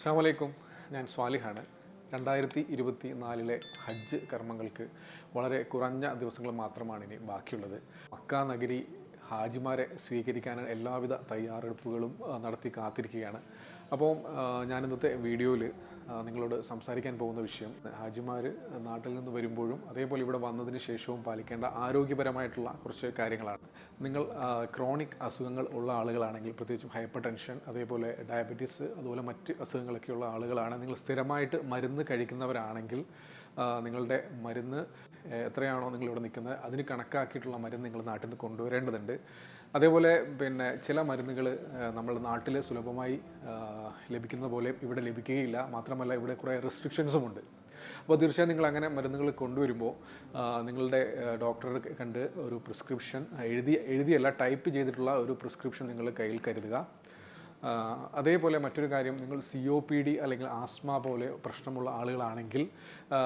അസ്സാമലൈക്കും ഞാൻ സ്വാലിഹാണ്. രണ്ടായിരത്തി ഇരുപത്തി നാലിലെ ഹജ്ജ് കർമ്മങ്ങൾക്ക് വളരെ കുറഞ്ഞ ദിവസങ്ങൾ മാത്രമാണ് ഇനി ബാക്കിയുള്ളത്. മക്ക നഗരി ഹാജിമാരെ സ്വീകരിക്കാൻ എല്ലാവിധ തയ്യാറെടുപ്പുകളും നടത്തി കാത്തിരിക്കുകയാണ്. അപ്പോൾ ഞാൻ ഇന്നത്തെ വീഡിയോയിൽ നിങ്ങളോട് സംസാരിക്കാൻ പോകുന്ന വിഷയം. ഹാജിമാർ നാട്ടിൽ നിന്ന് വരുമ്പോഴും അതേപോലെ ഇവിടെ വന്നതിന് ശേഷവും പാലിക്കേണ്ട ആരോഗ്യപരമായിട്ടുള്ള കുറച്ച് കാര്യങ്ങളാണ്. നിങ്ങൾ ക്രോണിക് അസുഖങ്ങൾ ഉള്ള ആളുകളാണെങ്കിൽ പ്രത്യേകിച്ചും ഹൈപ്പർ ടെൻഷൻ അതേപോലെ ഡയബറ്റീസ് അതുപോലെ മറ്റ് അസുഖങ്ങളൊക്കെ ഉള്ള ആളുകളാണ്. നിങ്ങൾ സ്ഥിരമായിട്ട് മരുന്ന് കഴിക്കുന്നവരാണെങ്കിൽ നിങ്ങളുടെ മരുന്ന് എത്രയാണോ നിങ്ങളിവിടെ നിൽക്കുന്നത് അതിന് കണക്കാക്കിയിട്ടുള്ള മരുന്ന് നിങ്ങൾ നാട്ടിൽ നിന്ന് കൊണ്ടുവരേണ്ടതുണ്ട്. അതേപോലെ പിന്നെ ചില മരുന്നുകൾ നമ്മൾ നാട്ടിൽ സുലഭമായി ലഭിക്കുന്ന പോലെ ഇവിടെ ലഭിക്കുകയില്ല. മാത്രമല്ല ഇവിടെ കുറേ റെസ്ട്രിക്ഷൻസും ഉണ്ട്. അപ്പോൾ തീർച്ചയായും നിങ്ങൾ അങ്ങനെ മരുന്നുകൾ കൊണ്ടുവരുമ്പോൾ നിങ്ങളുടെ ഡോക്ടറെ കണ്ട് ഒരു പ്രിസ്ക്രിപ്ഷൻ എഴുതി എഴുതിയല്ല ടൈപ്പ് ചെയ്തിട്ടുള്ള ഒരു പ്രിസ്ക്രിപ്ഷൻ നിങ്ങൾ കയ്യിൽ കരുതുക. അതേപോലെ മറ്റൊരു കാര്യം നിങ്ങൾ സി ഒ പി ഡി അല്ലെങ്കിൽ ആസ്മ പോലെ പ്രശ്നമുള്ള ആളുകളാണെങ്കിൽ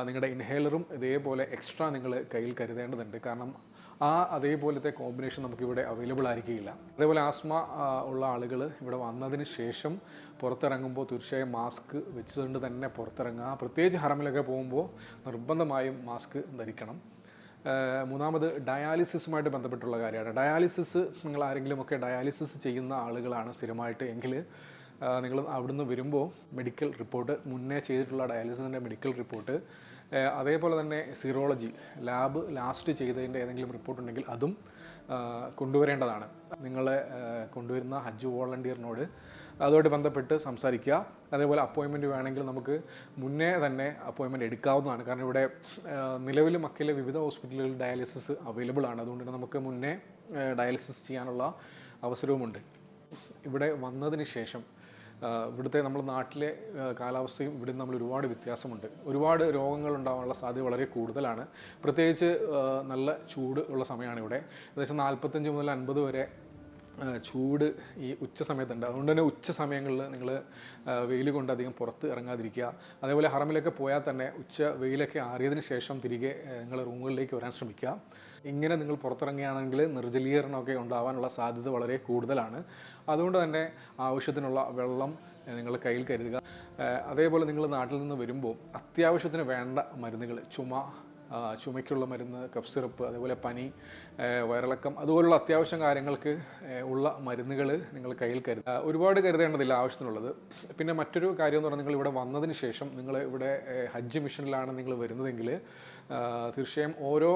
നിങ്ങളുടെ ഇൻഹേലറും ഇതേപോലെ എക്സ്ട്രാ നിങ്ങൾ കയ്യിൽ കരുതേണ്ടതുണ്ട്. കാരണം ആ അതേപോലത്തെ കോമ്പിനേഷൻ നമുക്കിവിടെ അവൈലബിൾ ആയിരിക്കില്ല അതേപോലെ ആസ്മ ഉള്ള ആളുകൾ ഇവിടെ വന്നതിന് ശേഷം പുറത്തിറങ്ങുമ്പോൾ തീർച്ചയായും മാസ്ക് വെച്ചുകൊണ്ട് തന്നെ പുറത്തിറങ്ങുക. പ്രത്യേകിച്ച് ഹറമിലൊക്കെ പോകുമ്പോൾ നിർബന്ധമായും മാസ്ക് ധരിക്കണം. മൂന്നാമത് ഡയാലിസിസുമായിട്ട് ബന്ധപ്പെട്ടുള്ള കാര്യമാണ്. ഡയാലിസിസ് നിങ്ങൾ ആരെങ്കിലുമൊക്കെ ഡയാലിസിസ് ചെയ്യുന്ന ആളുകളാണ് സ്ഥിരമായിട്ട് എങ്കിൽ നിങ്ങൾ അവിടുന്ന് വരുമ്പോൾ മെഡിക്കൽ റിപ്പോർട്ട് മുന്നേ ചെയ്തിട്ടുള്ള ഡയാലിസിസിന്റെ മെഡിക്കൽ റിപ്പോർട്ട് അതേപോലെ തന്നെ സീറോളജി ലാബ് ലാസ്റ്റ് ചെയ്തതിന്റെ ഏതെങ്കിലും റിപ്പോർട്ട് ഉണ്ടെങ്കിൽ അതും കൊണ്ടുവരേണ്ടതാണ്. നിങ്ങളെ കൊണ്ടുവരുന്ന ഹജ്ജ് വോളണ്ടിയറിനോട് അതുമായിട്ട് ബന്ധപ്പെട്ട് സംസാരിക്കുക. അതേപോലെ അപ്പോയിൻമെന്റ് വേണമെങ്കിൽ നമുക്ക് മുന്നേ തന്നെ അപ്പോയിൻമെന്റ് എടുക്കാവുന്നതാണ്. കാരണം ഇവിടെ നിലവിൽ മക്കയിലെ വിവിധ ഹോസ്പിറ്റലുകളിൽ ഡയാലിസിസ് അവൈലബിൾ ആണ്. അതുകൊണ്ട് തന്നെ നമുക്ക് മുന്നേ ഡയാലിസിസ് ചെയ്യാനുള്ള അവസരവുമുണ്ട്. ഇവിടെ വന്നതിന് ശേഷം ഇവിടുത്തെ നമ്മൾ നാട്ടിലെ കാലാവസ്ഥയും ഇവിടെ നമ്മൾ ഒരുപാട് വ്യത്യാസമുണ്ട്. ഒരുപാട് രോഗങ്ങൾ ഉണ്ടാകാനുള്ള സാധ്യത വളരെ കൂടുതലാണ്. പ്രത്യേകിച്ച് നല്ല ചൂട് ഉള്ള സമയമാണ് ഇവിടെ. ഏകദേശം നാൽപ്പത്തഞ്ച് മുതൽ അൻപത് വരെ ചൂട് ഈ ഉച്ച സമയത്തുണ്ട്. അതുകൊണ്ട് തന്നെ ഉച്ച സമയങ്ങളിൽ നിങ്ങൾ വെയിൽ കൊണ്ട് അധികം പുറത്ത് ഇറങ്ങാതിരിക്കുക. അതേപോലെ ഹറമിലൊക്കെ പോയാൽ തന്നെ ഉച്ച വെയിലൊക്കെ ആറിയതിന് ശേഷം തിരികെ നിങ്ങൾ റൂമുകളിലേക്ക് വരാൻ ശ്രമിക്കുക. ഇങ്ങനെ നിങ്ങൾ പുറത്തിറങ്ങുകയാണെങ്കിൽ നിർജലീകരണമൊക്കെ ഉണ്ടാവാനുള്ള സാധ്യത വളരെ കൂടുതലാണ്. അതുകൊണ്ട് തന്നെ ആവശ്യത്തിനുള്ള വെള്ളം നിങ്ങൾ കയ്യിൽ കരുതുക. അതേപോലെ നിങ്ങൾ നാട്ടിൽ നിന്ന് വരുമ്പോൾ അത്യാവശ്യത്തിന് വേണ്ട മരുന്നുകൾ ചുമ ചുമയ്ക്കുള്ള മരുന്ന് കഫ് സിറപ്പ് അതേപോലെ പനി വയറിളക്കം അതുപോലുള്ള അത്യാവശ്യം കാര്യങ്ങൾക്ക് ഉള്ള മരുന്നുകൾ നിങ്ങൾ കയ്യിൽ കരുതുക. ഒരുപാട് കരുതേണ്ടതില്ല ആവശ്യത്തിനുള്ളത്. പിന്നെ മറ്റൊരു കാര്യം എന്ന് പറഞ്ഞാൽ നിങ്ങൾ ഇവിടെ വന്നതിന് ശേഷം നിങ്ങൾ ഇവിടെ ഹജ്ജ് മിഷനിലാണ് നിങ്ങൾ വരുന്നതെങ്കിൽ തീർച്ചയായും ഓരോ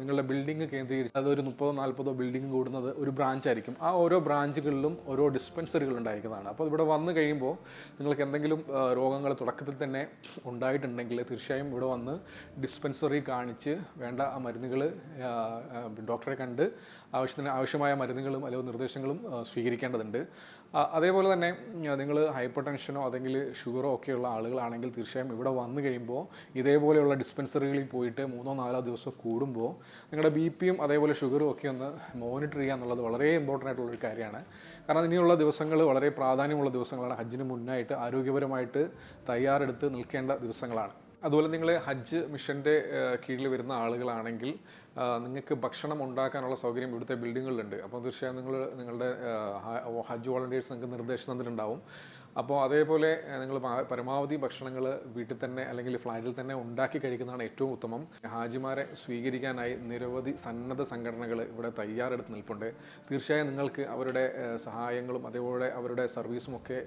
നിങ്ങളുടെ ബിൽഡിംഗ് കേന്ദ്രീകരിച്ച് അതൊരു മുപ്പതോ നാൽപ്പതോ ബിൽഡിംഗ് കൂടുന്നത് ഒരു ബ്രാഞ്ച് ആയിരിക്കും. ആ ഓരോ ബ്രാഞ്ചുകളിലും ഓരോ ഡിസ്പെൻസറികൾ ഉണ്ടായിരിക്കുന്നതാണ്. അപ്പോൾ ഇവിടെ വന്നു കഴിയുമ്പോൾ നിങ്ങൾക്ക് എന്തെങ്കിലും രോഗങ്ങൾ തുടക്കത്തിൽ തന്നെ ഉണ്ടായിട്ടുണ്ടെങ്കിൽ തീർച്ചയായും ഇവിടെ വന്ന് ഡിസ്പെൻസറി കാണിച്ച് വേണ്ട ആ മരുന്നുകൾ ഡോക്ടറെ കണ്ട് ആവശ്യത്തിന് ആവശ്യമായ മരുന്നുകളും അല്ലെങ്കിൽ നിർദ്ദേശങ്ങളും സ്വീകരിക്കേണ്ടതുണ്ട്. അതേപോലെ തന്നെ നിങ്ങൾ ഹൈപ്പർ ടെൻഷനോ അല്ലെങ്കിൽ ഷുഗറോ ഒക്കെയുള്ള ആളുകളാണെങ്കിൽ തീർച്ചയായും ഇവിടെ വന്നു കഴിയുമ്പോൾ ഇതേപോലെയുള്ള ഡിസ്പെൻസറികളിൽ പോയിട്ട് മൂന്നോ നാലോ ദിവസം കൂടുമ്പോൾ നിങ്ങളുടെ ബി പിയും അതേപോലെ ഷുഗറും ഒക്കെ ഒന്ന് മോണിറ്റർ ചെയ്യുക എന്നുള്ളത് വളരെ ഇമ്പോർട്ടന്റ് ആയിട്ടുള്ള ഒരു കാര്യമാണ്. കാരണം ഇനിയുള്ള ദിവസങ്ങൾ വളരെ പ്രാധാന്യമുള്ള ദിവസങ്ങളാണ്. ഹജ്ജിന് മുന്നായിട്ട് ആരോഗ്യപരമായിട്ട് തയ്യാറെടുത്ത് നിൽക്കേണ്ട ദിവസങ്ങളാണ്. അതുപോലെ നിങ്ങൾ ഹജ്ജ് മിഷന്റെ കീഴിൽ വരുന്ന ആളുകളാണെങ്കിൽ നിങ്ങൾക്ക് ഭക്ഷണം ഉണ്ടാക്കാനുള്ള സൗകര്യം ഇവിടുത്തെ ബിൽഡിങ്ങുകളിലുണ്ട് അപ്പോൾ തീർച്ചയായും നിങ്ങൾ നിങ്ങളുടെ ഹജ്ജ് വോളണ്ടിയേഴ്സ് നിങ്ങൾക്ക് നിർദ്ദേശം തന്നിട്ടുണ്ടാവും. അപ്പോൾ അതേപോലെ നിങ്ങൾ പരമാവധി ഭക്ഷണങ്ങൾ വീട്ടിൽ തന്നെ അല്ലെങ്കിൽ ഫ്ലാറ്റിൽ തന്നെ ഉണ്ടാക്കി കഴിക്കുന്നതാണ് ഏറ്റവും ഉത്തമം. ഹാജിമാരെ സ്വീകരിക്കാനായി നിരവധി സന്നദ്ധ സംഘടനകൾ ഇവിടെ തയ്യാറെടുത്ത് നിൽപ്പുണ്ട്. തീർച്ചയായും നിങ്ങൾക്ക് അവരുടെ സഹായങ്ങളും അതേപോലെ അവരുടെ സർവീസും ഒക്കെ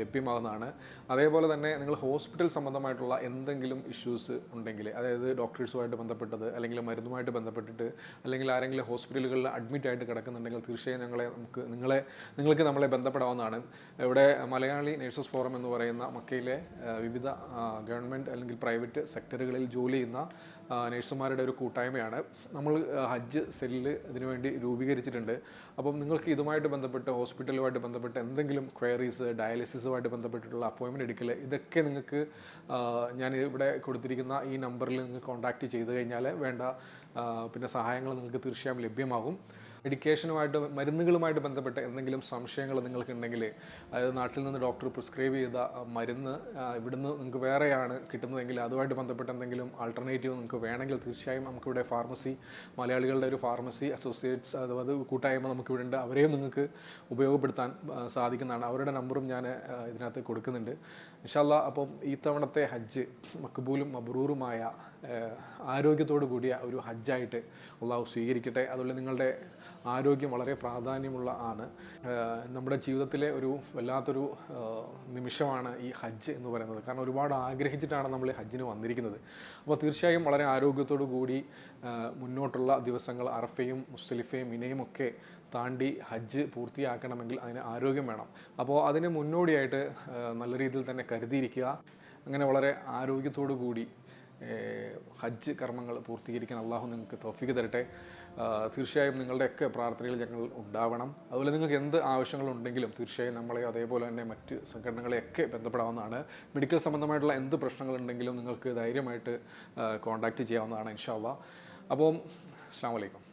ലഭ്യമാകുന്നതാണ് അതേപോലെ തന്നെ നിങ്ങൾ ഹോസ്പിറ്റൽ സംബന്ധമായിട്ടുള്ള എന്തെങ്കിലും ഇഷ്യൂസ് ഉണ്ടെങ്കിൽ അതായത് ഡോക്ടേഴ്സുമായിട്ട് ബന്ധപ്പെട്ടത് അല്ലെങ്കിൽ മരുന്നുമായിട്ട് ബന്ധപ്പെട്ടിട്ട് അല്ലെങ്കിൽ ആരെങ്കിലും ഹോസ്പിറ്റലുകളിൽ അഡ്മിറ്റ് ആയിട്ട് കിടക്കുന്നുണ്ടെങ്കിൽ തീർച്ചയായും ഞങ്ങളെ നമുക്ക് നിങ്ങളെ നിങ്ങൾക്ക് നമ്മളെ ബന്ധപ്പെടാവുന്നതാണ്. ഇവിടെ മലയാളി നേഴ്സസ് ഫോറം എന്ന് പറയുന്ന മക്കയിലെ വിവിധ ഗവൺമെന്റ് അല്ലെങ്കിൽ പ്രൈവറ്റ് സെക്ടറുകളിൽ ജോലി ചെയ്യുന്ന നേഴ്സുമാരുടെ നഴ്സുമാരുടെ ഒരു കൂട്ടായ്മയാണ്. നമ്മൾ ഹജ്ജ് സെല്ല് ഇതിനുവേണ്ടി രൂപീകരിച്ചിട്ടുണ്ട്. അപ്പം നിങ്ങൾക്ക് ഇതുമായിട്ട് ബന്ധപ്പെട്ട് ഹോസ്പിറ്റലുമായിട്ട് ബന്ധപ്പെട്ട് എന്തെങ്കിലും ക്വയറീസ് ഡയാലിസിസുമായിട്ട് ബന്ധപ്പെട്ടിട്ടുള്ള അപ്പോയിൻമെന്റ് എടുക്കൽ ഇതൊക്കെ നിങ്ങൾക്ക് ഞാൻ ഇവിടെ കൊടുത്തിരിക്കുന്ന ഈ നമ്പറിൽ നിങ്ങൾക്ക് കോൺടാക്റ്റ് ചെയ്ത് കഴിഞ്ഞാൽ വേണ്ട പിന്നെ സഹായങ്ങൾ നിങ്ങൾക്ക് തീർച്ചയായും ലഭ്യമാകും. മെഡിക്കേഷനുമായിട്ട് മരുന്നുകളുമായിട്ട് ബന്ധപ്പെട്ട എന്തെങ്കിലും സംശയങ്ങൾ നിങ്ങൾക്കുണ്ടെങ്കിൽ അതായത് നാട്ടിൽ നിന്ന് ഡോക്ടർ പ്രിസ്ക്രൈബ് ചെയ്ത മരുന്ന് ഇവിടുന്ന് നിങ്ങൾക്ക് വേറെയാണ് കിട്ടുന്നതെങ്കിൽ അതുമായിട്ട് ബന്ധപ്പെട്ട എന്തെങ്കിലും ആൾട്ടർനേറ്റീവ് നിങ്ങൾക്ക് വേണമെങ്കിൽ തീർച്ചയായും നമുക്കിവിടെ ഫാർമസി മലയാളികളുടെ ഒരു ഫാർമസി അസോസിയേറ്റ്സ് അതായത് കൂട്ടായ്മ നമുക്കിവിടെ ഉണ്ട് അവരെയും നിങ്ങൾക്ക് ഉപയോഗപ്പെടുത്താൻ സാധിക്കുന്നതാണ്. അവരുടെ നമ്പറും ഞാൻ ഇതിനകത്ത് കൊടുക്കുന്നുണ്ട്. ഇൻഷാല്ല അപ്പം ഈ തവണത്തെ ഹജ്ജ് മക്ബൂലും മബ്രൂറുമായ ആരോഗ്യത്തോടു കൂടിയ ഒരു ഹജ്ജായിട്ട് അള്ളാഹു സ്വീകരിക്കട്ടെ. അതുപോലെ നിങ്ങളുടെ ആരോഗ്യം വളരെ പ്രാധാന്യമുള്ള ആണ്. നമ്മുടെ ജീവിതത്തിലെ ഒരു വല്ലാത്തൊരു നിമിഷമാണ് ഈ ഹജ്ജ് എന്ന് പറയുന്നത്. കാരണം ഒരുപാട് ആഗ്രഹിച്ചിട്ടാണ് നമ്മൾ ഹജ്ജിന് വന്നിരിക്കുന്നത്. അപ്പോൾ തീർച്ചയായും വളരെ ആരോഗ്യത്തോടു കൂടി മുന്നോട്ടുള്ള ദിവസങ്ങൾ അറഫയും മുസ്ലിഫയും ഇനയും ഒക്കെ താണ്ടി ഹജ്ജ് പൂർത്തിയാക്കണമെങ്കിൽ അതിന് ആരോഗ്യം വേണം. അപ്പോൾ അതിന് മുന്നോടിയായിട്ട് നല്ല രീതിയിൽ തന്നെ കരുതിയിരിക്കുക. അങ്ങനെ വളരെ ആരോഗ്യത്തോടു കൂടി ഹജ്ജ് കർമ്മങ്ങൾ പൂർത്തീകരിക്കാൻ അള്ളാഹു നിങ്ങൾക്ക് തോഫിക്ക് തരട്ടെ. തീർച്ചയായും നിങ്ങളുടെയൊക്കെ പ്രാർത്ഥനയിൽ ഞങ്ങൾ ഉണ്ടാവണം. അതുപോലെ നിങ്ങൾക്ക് എന്ത് ആവശ്യങ്ങളുണ്ടെങ്കിലും തീർച്ചയായും നമ്മളെ അതേപോലെ തന്നെ മറ്റ് സംഘടനകളെയൊക്കെ ബന്ധപ്പെടാവുന്നതാണ്. മെഡിക്കൽ സംബന്ധമായിട്ടുള്ള എന്ത് പ്രശ്നങ്ങളുണ്ടെങ്കിലും നിങ്ങൾക്ക് ധൈര്യമായിട്ട് കോൺടാക്റ്റ് ചെയ്യാവുന്നതാണ് ഇൻഷാ അള്ളാഹ് അപ്പം അസ്സാം വലൈക്കും